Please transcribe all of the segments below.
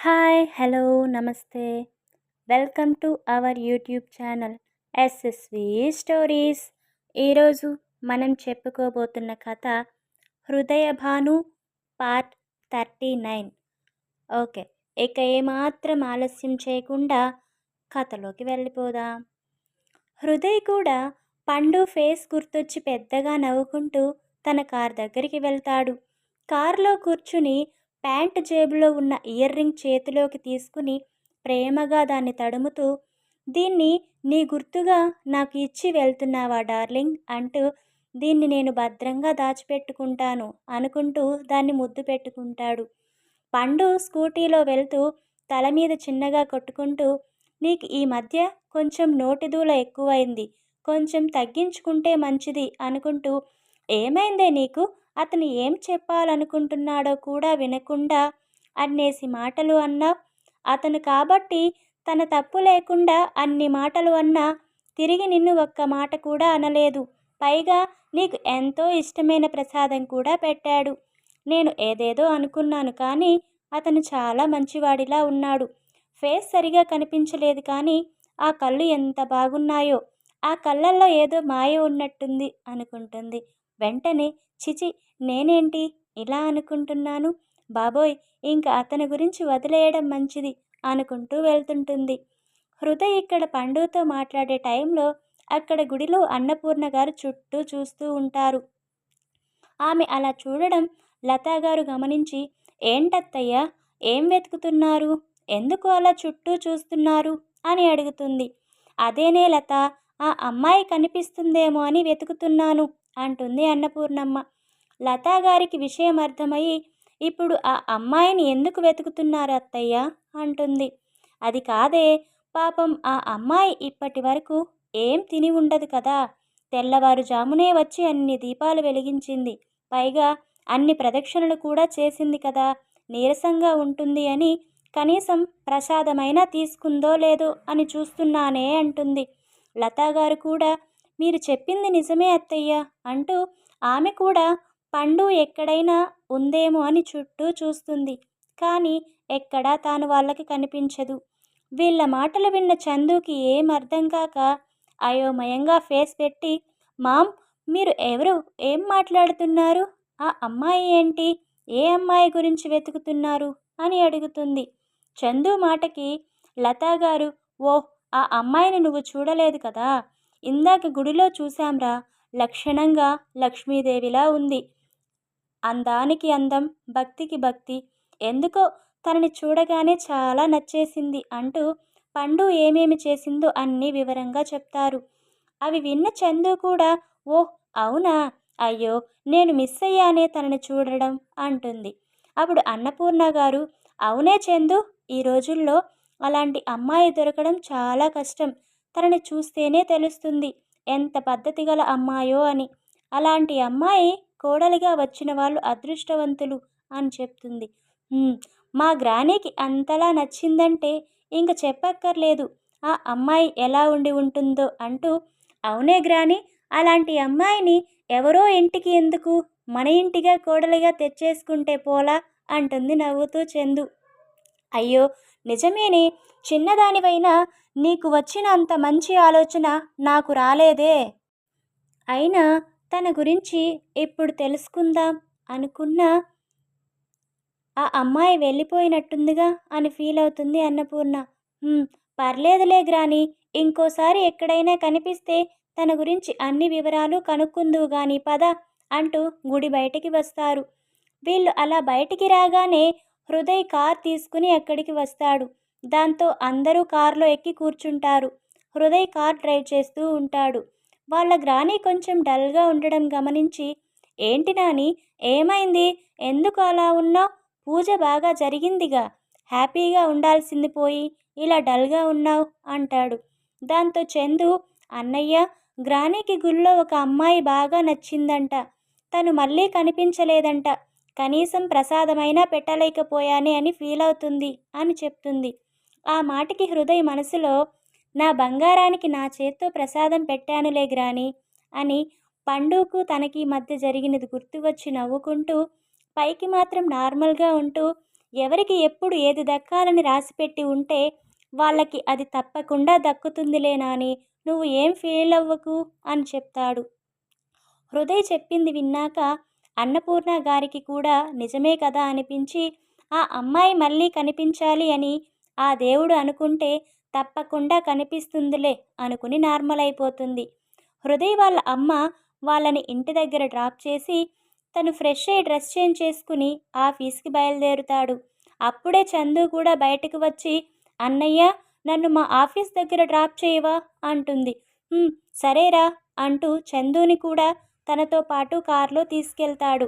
Hi hello namaste. Welcome to our YouTube channel SSV stories ఈరోజు మనం చెప్పుకోబోతున్న కథ Hrudayabhanu part thirty nine okay ఇక ఏమాత్రం ఆలస్యం చేయకుండా కథలోకి వెళ్ళిపోదాం. హృదయ్ కూడా పండు ఫేస్ గుర్తొచ్చి పెద్దగా నవ్వుకుంటూ తన కార్ దగ్గరికి వెళ్తాడు. కారులో కూర్చుని ప్యాంట్ జేబులో ఉన్న ఇయర్ రింగ్ చేతిలోకి తీసుకుని ప్రేమగా దాన్ని తడుముతూ దీన్ని నీ గుర్తుగా నాకు ఇచ్చి వెళ్తున్నావా డార్లింగ్ అంటూ దీన్ని నేను భద్రంగా దాచిపెట్టుకుంటాను అనుకుంటూ దాన్ని ముద్దు పెట్టుకుంటాడు. పండు స్కూటీలో వెళ్తూ తల మీద చిన్నగా కొట్టుకుంటూ నీకు ఈ మధ్య కొంచెం నోటిదూల ఎక్కువైంది. కొంచెం తగ్గించుకుంటే మంచిది అనుకుంటూ ఏమైందే నీకు? అతను ఏం చెప్పాలనుకుంటున్నాడో కూడా వినకుండా అన్నేసి మాటలు అన్నా అతను కాబట్టి తన తప్పు లేకుండా అన్ని మాటలు అన్నా తిరిగి నిన్ను ఒక్క మాట కూడా అనలేదు. పైగా నీకు ఎంతో ఇష్టమైన ప్రసాదం కూడా పెట్టాడు. నేను ఏదేదో అనుకున్నాను కానీ అతను చాలా మంచివాడిలా ఉన్నాడు. ఫేస్ సరిగా కనిపించలేదు కానీ ఆ కళ్ళు ఎంత బాగున్నాయో ఆ కళ్ళల్లో ఏదో మాయ ఉన్నట్టుంది అనుకుంటుంది. వెంటనే చిచి నేనేంటి? ఇలా అనుకుంటున్నాను? బాబోయ్ ఇంకా అతని గురించి వదిలేయడం మంచిది అనుకుంటూ వెళ్తుంటుంది. హృదయ్ ఇక్కడ పండుతో మాట్లాడే టైంలో అక్కడ గుడిలో అన్నపూర్ణ గారు చుట్టూ చూస్తూ ఉంటారు. ఆమె అలా చూడడం లతా గారు గమనించి ఏంటత్తయ్యా ఏం వెతుకుతున్నారు? ఎందుకు అలా చుట్టూ చూస్తున్నారు? అని అడుగుతుంది. అదేనే లత ఆ అమ్మాయి కనిపిస్తుందేమో అని వెతుకుతున్నాను. అంటుంది అన్నపూర్ణమ్మ. లతాగారికి విషయం అర్థమయ్యి ఇప్పుడు ఆ అమ్మాయిని ఎందుకు వెతుకుతున్నారు అత్తయ్య? అంటుంది. అది కాదే పాపం ఆ అమ్మాయి ఇప్పటి వరకు ఏం తిని ఉండదు కదా. తెల్లవారుజామునే వచ్చి అన్ని దీపాలు వెలిగించింది. పైగా అన్ని ప్రదక్షిణలు కూడా చేసింది కదా. నీరసంగా ఉంటుంది అని కనీసం ప్రసాదమైనా తీసుకుందో లేదో అని చూస్తున్నానే అంటుంది. లతాగారు కూడా మీరు చెప్పింది నిజమే అత్తయ్య అంటూ ఆమె కూడా పండు ఎక్కడైనా ఉందేమో అని చుట్టూ చూస్తుంది. కానీ ఎక్కడా తాను వాళ్ళకి కనిపించదు. వీళ్ళ మాటలు విన్న చందుకి ఏం అర్థం కాక అయోమయంగా ఫేస్ పెట్టి మామ్ మీరు ఎవరు? ఏం మాట్లాడుతున్నారు? ఆ అమ్మాయి ఏంటి? ఏ అమ్మాయి గురించి వెతుకుతున్నారు? అని అడుగుతుంది. చందు మాటకి లతా గారు ఓ ఆ అమ్మాయిని నువ్వు చూడలేదు కదా? ఇందాక గుడిలో చూశాంరా లక్షణంగా లక్ష్మీదేవిలా ఉంది. అందానికి అందం భక్తికి భక్తి. ఎందుకో తనని చూడగానే చాలా నచ్చేసింది అంటూ పండు ఏమేమి చేసిందో అన్నీ వివరంగా చెప్తారు. అవి విన్న చందు కూడా ఓహ్ అవునా? అయ్యో నేను మిస్ అయ్యానే తనని చూడడం అంటుంది. అప్పుడు అన్నపూర్ణ గారు అవునే చందు ఈ రోజుల్లో అలాంటి అమ్మాయి దొరకడం చాలా కష్టం. తనని చూస్తేనే తెలుస్తుంది ఎంత పద్ధతి గల అమ్మాయో అని. అలాంటి అమ్మాయి కోడలిగా వచ్చిన వాళ్ళు అదృష్టవంతులు అని చెప్తుంది. మా గ్రానీకి అంతలా నచ్చిందంటే ఇంక చెప్పక్కర్లేదు. ఆ అమ్మాయి ఎలా ఉండి ఉంటుందో అంటూ అవునే గ్రాని అలాంటి అమ్మాయిని ఎవరో ఇంటికి ఎందుకు మన ఇంటిగా కోడలిగా తెచ్చేసుకుంటే పోలా అంటుంది నవ్వుతూ చందు. అయ్యో నిజమేనే చిన్నదానివైనా నీకు వచ్చిన అంత మంచి ఆలోచన నాకు రాలేదే. అయినా తన గురించి ఇప్పుడు తెలుసుకుందాం అనుకున్న ఆ అమ్మాయి వెళ్ళిపోయినట్టుందిగా అని ఫీల్ అవుతుంది అన్నపూర్ణ. పర్లేదులే గ్రాని ఇంకోసారి ఎక్కడైనా కనిపిస్తే తన గురించి అన్ని వివరాలు కనుక్కుందువు గాని పద అంటూ గుడి బయటికి వస్తారు. వీళ్ళు అలా బయటికి రాగానే హృదయ్ కార్ తీసుకుని అక్కడికి వస్తాడు. దాంతో అందరూ కారులో ఎక్కి కూర్చుంటారు. హృదయ్ కార్ డ్రైవ్ చేస్తూ ఉంటాడు. వాళ్ళ గ్రాని కొంచెం డల్గా ఉండడం గమనించి ఏంటి నాని ఏమైంది? ఎందుకు అలా ఉన్నావు? పూజ బాగా జరిగిందిగా. హ్యాపీగా ఉండాల్సింది పోయి ఇలా డల్గా ఉన్నావు అంటాడు. దాంతో చందు అన్నయ్య గ్రానీకి గుళ్ళో ఒక అమ్మాయి బాగా నచ్చిందంట. తను మళ్ళీ కనిపించలేదంట. కనీసం ప్రసాదమైనా పెట్టలేకపోయానే అని ఫీల్ అవుతుంది అని చెప్తుంది. ఆ మాటకి హృదయ మనసులో నా బంగారానికి నా చేత్తో ప్రసాదం పెట్టానులే గ్రాని అని పండుకు తనకి మధ్య జరిగినది గుర్తు వచ్చి నవ్వుకుంటూ పైకి మాత్రం నార్మల్గా ఉంటూ ఎవరికి ఎప్పుడు ఏది దక్కాలని రాసిపెట్టి ఉంటే వాళ్ళకి అది తప్పకుండా దక్కుతుందిలే నాని నువ్వు ఏం ఫీల్ అవ్వకు అని చెప్తాడు. హృదయ్ చెప్పింది విన్నాక అన్నపూర్ణ గారికి కూడా నిజమే కదా అనిపించి ఆ అమ్మాయి మళ్ళీ కనిపించాలి అని ఆ దేవుడు అనుకుంటే తప్పకుండా కనిపిస్తుందిలే అనుకుని నార్మల్ అయిపోతుంది హృదయ్ వాళ్ళ అమ్మ వాళ్ళని ఇంటి దగ్గర డ్రాప్ చేసి తను ఫ్రెష్ అయ్యి డ్రెస్ చేంజ్ చేసుకుని ఆఫీస్కి బయలుదేరుతాడు. అప్పుడే చందు కూడా బయటకు వచ్చి అన్నయ్య నన్ను మా ఆఫీస్ దగ్గర డ్రాప్ చేయవా? అంటుంది. సరేరా అంటూ చందుని కూడా తనతో పాటు కారులో తీసుకెళ్తాడు.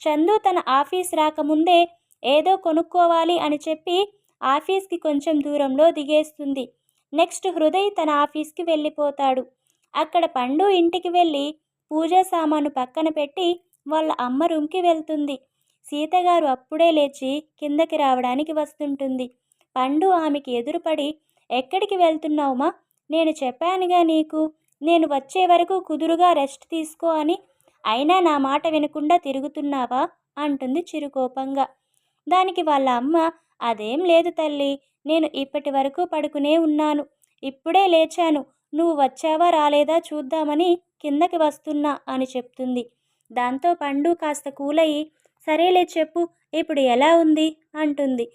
చందు తన ఆఫీస్ రాకముందే ఏదో కొనుక్కోవాలి అని చెప్పి ఆఫీస్కి కొంచెం దూరంలో దిగేస్తుంది. నెక్స్ట్ హృదయ్ తన ఆఫీస్కి వెళ్ళిపోతాడు. అక్కడ పండు ఇంటికి వెళ్ళి పూజా సామాను పక్కన పెట్టి వాళ్ళ అమ్మ రూమ్కి వెళ్తుంది. సీతగారు అప్పుడే లేచి కిందకి రావడానికి వస్తుంటుంది. పండు ఆమెకి ఎదురుపడి ఎక్కడికి వెళ్తున్నావుమా? నేను చెప్పానుగా నీకు. నేను వచ్చే వరకు కుదురుగా రెస్ట్ తీసుకో అని. అయినా నా మాట వినకుండా తిరుగుతున్నావా? అంటుంది చిరుకోపంగా. దానికి వాళ్ళ అమ్మ అదేం లేదు తల్లి నేను ఇప్పటి వరకు పడుకునే ఉన్నాను. ఇప్పుడే లేచాను. నువ్వు వచ్చావా రాలేదా చూద్దామని కిందకి వస్తున్నా అని చెప్తుంది. దాంతో పండు కాస్త కూలయి సరేలే చెప్పు ఇప్పుడు ఎలా ఉంది? అంటుంది.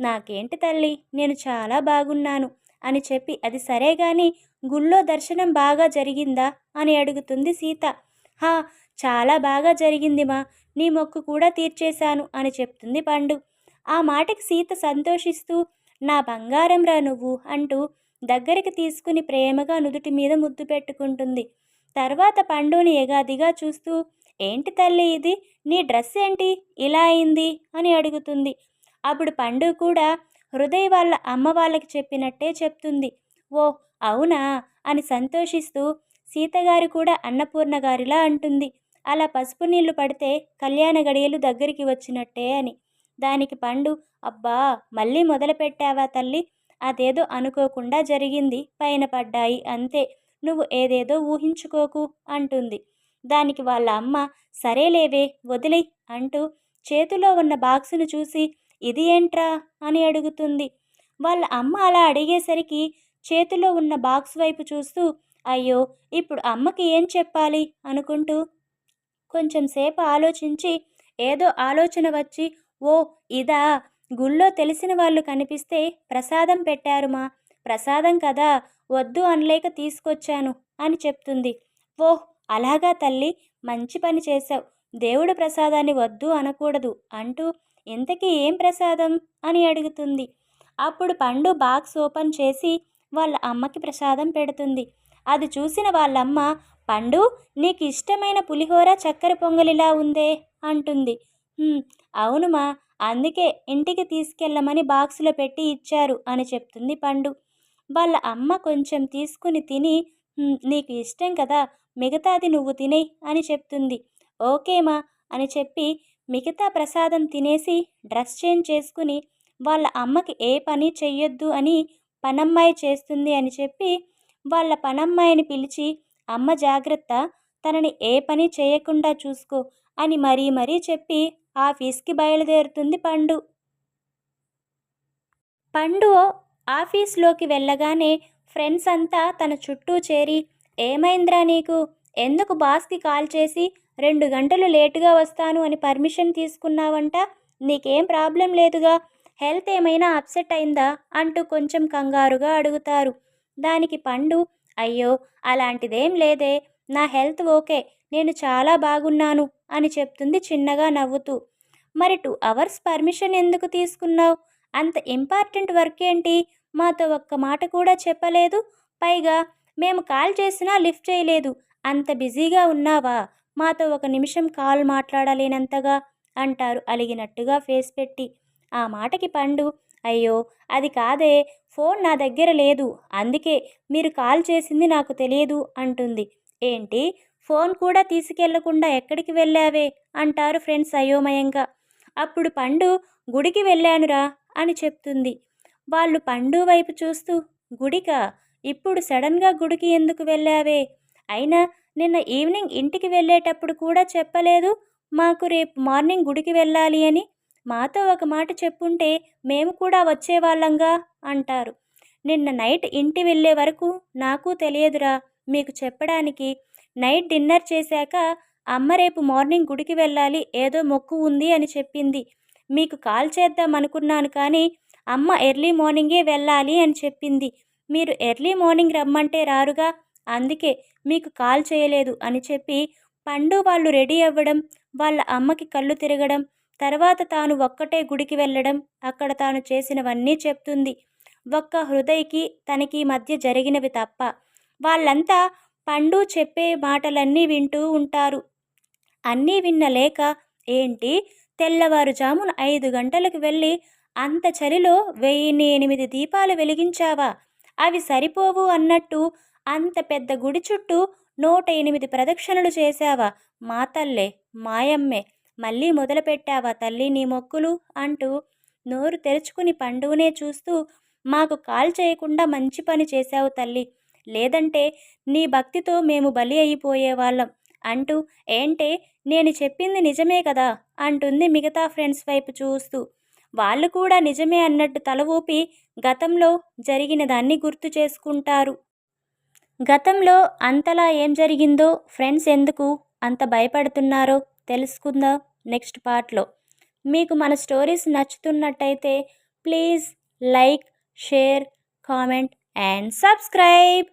నాకేంటి తల్లి నేను చాలా బాగున్నాను. అని చెప్పి అది సరే గాని గుళ్ళో దర్శనం బాగా జరిగిందా? అని అడుగుతుంది సీత. హా చాలా బాగా జరిగింది మా నీ మొక్కు కూడా తీర్చేశాను అని చెప్తుంది పండు. ఆ మాటకి సీత సంతోషిస్తూ నా బంగారం రా నువ్వు అంటూ దగ్గరికి తీసుకుని ప్రేమగా నుదుటి మీద ముద్దు పెట్టుకుంటుంది. తర్వాత పండుని ఎగాదిగా చూస్తూ ఏంటి తల్లి ఇది? నీ డ్రెస్ ఏంటి? ఇలా అయింది అని అడుగుతుంది. అప్పుడు పండు కూడా హృదయ వాళ్ళ అమ్మ వాళ్ళకి చెప్పినట్టే చెప్తుంది. ఓ అవునా? అని సంతోషిస్తూ సీతగారు కూడా అన్నపూర్ణ గారిలా అంటుంది. అలా పసుపు నీళ్ళు పడితే కళ్యాణ గడియలు దగ్గరికి వచ్చినట్టే అని. దానికి పండు అబ్బా మళ్ళీ మొదలుపెట్టావా తల్లి? అదేదో అనుకోకుండా జరిగింది పైన పడ్డాయి అంతే. నువ్వు ఏదేదో ఊహించుకోకు అంటుంది. దానికి వాళ్ళ అమ్మ సరేలేవే వదిలే అంటూ చేతిలో ఉన్న బాక్సును చూసి ఇది ఏంట్రా? అని అడుగుతుంది. వాళ్ళ అమ్మ అలా అడిగేసరికి చేతిలో ఉన్న బాక్స్ వైపు చూస్తూ అయ్యో ఇప్పుడు అమ్మకి ఏం చెప్పాలి? అనుకుంటూ కొంచెం సేపు ఆలోచించి ఏదో ఆలోచన వచ్చి ఓ ఇదా గుళ్ళో తెలిసిన వాళ్ళు కనిపిస్తే ప్రసాదం పెట్టారుమా? ప్రసాదం కదా వద్దు అనలేక తీసుకొచ్చాను అని చెప్తుంది. ఓహ్ అలాగా తల్లి మంచి పని చేశావు. దేవుడు ప్రసాదాన్ని వద్దు అనకూడదు అంటూ ఇంతకీ ఏం ప్రసాదం? అని అడుగుతుంది. అప్పుడు పండు బాక్స్ ఓపెన్ చేసి వాళ్ళ అమ్మకి ప్రసాదం పెడుతుంది. అది చూసిన వాళ్ళమ్మ పండు నీకు ఇష్టమైన పులిహోర చక్కెర పొంగలిలా ఉందే అంటుంది. అవునుమా అందుకే ఇంటికి తీసుకెళ్ళమని బాక్సులో పెట్టి ఇచ్చారు అని చెప్తుంది పండు. వాళ్ళ అమ్మ కొంచెం తీసుకుని తిని నీకు ఇష్టం కదా మిగతాది నువ్వు తినే అని చెప్తుంది. ఓకేమా అని చెప్పి మిగతా ప్రసాదం తినేసి డ్రెస్ చేంజ్ చేసుకుని వాళ్ళ అమ్మకి ఏ పని చెయ్యొద్దు అని పనమ్మాయి చేస్తుంది అని చెప్పి వాళ్ళ పనమ్మాయిని పిలిచి అమ్మ జాగ్రత్త తనని ఏ పని చేయకుండా చూసుకో అని మరీ మరీ చెప్పి ఆఫీస్కి బయలుదేరుతుంది పండు. పండు ఆఫీస్లోకి వెళ్ళగానే ఫ్రెండ్స్ అంతా తన చుట్టూ చేరి ఏమైందిరా నీకు? ఎందుకు బాస్కి కాల్ చేసి రెండు గంటలు లేటుగా వస్తాను అని పర్మిషన్ తీసుకున్నావంట? నీకేం ప్రాబ్లం లేదుగా? హెల్త్ ఏమైనా అప్సెట్ అయిందా? అంటూ కొంచెం కంగారుగా అడుగుతారు. దానికి పండు అయ్యో అలాంటిదేం లేదే. నా హెల్త్ ఓకే నేను చాలా బాగున్నాను అని చెప్తుంది చిన్నగా నవ్వుతూ. మరి టూ అవర్స్ పర్మిషన్ ఎందుకు తీసుకున్నావు? అంత ఇంపార్టెంట్ వర్క్ ఏంటి? మాతో ఒక్క మాట కూడా చెప్పలేదు. పైగా మేము కాల్ చేసినా లిఫ్ట్ చేయలేదు. అంత బిజీగా ఉన్నావా? మాతో ఒక నిమిషం కాల్ మాట్లాడలేనంతగా అంటారు అలిగినట్టుగా ఫేస్ పెట్టి. ఆ మాటకి పండు అయ్యో అది కాదే ఫోన్ నా దగ్గర లేదు అందుకే మీరు కాల్ చేసింది నాకు తెలియదు అంటుంది. ఏంటి ఫోన్ కూడా తీసుకెళ్ళకుండా ఎక్కడికి వెళ్ళావే అంటారు ఫ్రెండ్స్ అయోమయంగా. అప్పుడు పండు గుడికి వెళ్ళానురా అని చెప్తుంది. వాళ్ళు పండు వైపు చూస్తూ గుడికా? ఇప్పుడు సడన్గా గుడికి ఎందుకు వెళ్ళావే? అయినా నిన్న ఈవినింగ్ ఇంటికి వెళ్ళేటప్పుడు కూడా చెప్పలేదు మాకు రేపు మార్నింగ్ గుడికి వెళ్ళాలి అని. మాతో ఒక మాట చెప్పుంటే మేము కూడా వచ్చేవాళ్ళంగా అంటారు. నిన్న నైట్ ఇంటి వెళ్ళే వరకు నాకు తెలియదురా మీకు చెప్పడానికి. నైట్ డిన్నర్ చేశాక అమ్మ రేపు మార్నింగ్ గుడికి వెళ్ళాలి ఏదో మొక్కు ఉంది అని చెప్పింది. మీకు కాల్ చేద్దాం అనుకున్నాను కానీ అమ్మ ఎర్లీ మార్నింగే వెళ్ళాలి అని చెప్పింది. మీరు ఎర్లీ మార్నింగ్ రమ్మంటే రారుగా అందుకే మీకు కాల్ చేయలేదు అని చెప్పి పండు వాళ్ళు రెడీ అవ్వడం వాళ్ళ అమ్మకి కళ్ళు తిరగడం తర్వాత తాను ఒక్కటే గుడికి వెళ్ళడం అక్కడ తాను చేసినవన్నీ చెప్తుంది. ఒక్క హృదయకి తనకి మధ్య జరిగినవి తప్ప వాళ్ళంతా పండు చెప్పే మాటలన్నీ వింటూ ఉంటారు. అన్నీ విన్న లేక ఏంటి? తెల్లవారుజామున ఐదు గంటలకు వెళ్ళి అంత చలిలో వెయ్యిన్ని ఎనిమిది దీపాలు వెలిగించావా? అవి సరిపోవు అన్నట్టు అంత పెద్ద గుడి చుట్టూ నూట ఎనిమిది ప్రదక్షిణలు చేశావా? మా తల్లే మాయమ్మే మళ్ళీ మొదలుపెట్టావా తల్లి నీ మొక్కులు? అంటూ నోరు తెరుచుకుని పండుగనే చూస్తూ మాకు కాల్ చేయకుండా మంచి పని చేశావు తల్లి. లేదంటే నీ భక్తితో మేము బలి అయిపోయేవాళ్ళం. అంటూ ఏంటే నేను చెప్పింది నిజమే కదా? అంటుంది మిగతా ఫ్రెండ్స్ వైపు చూస్తూ. వాళ్ళు కూడా నిజమే అన్నట్టు తల ఊపి గతంలో జరిగిన దాన్ని గుర్తు చేసుకుంటారు. గతంలో అంతలా ఏం జరిగిందో ఫ్రెండ్స్ ఎందుకు అంత భయపడుతున్నారో తెలుసుకుందాం నెక్స్ట్ పార్ట్లో. మీకు మన stories నచ్చుతున్నట్టయితే please like share comment and subscribe.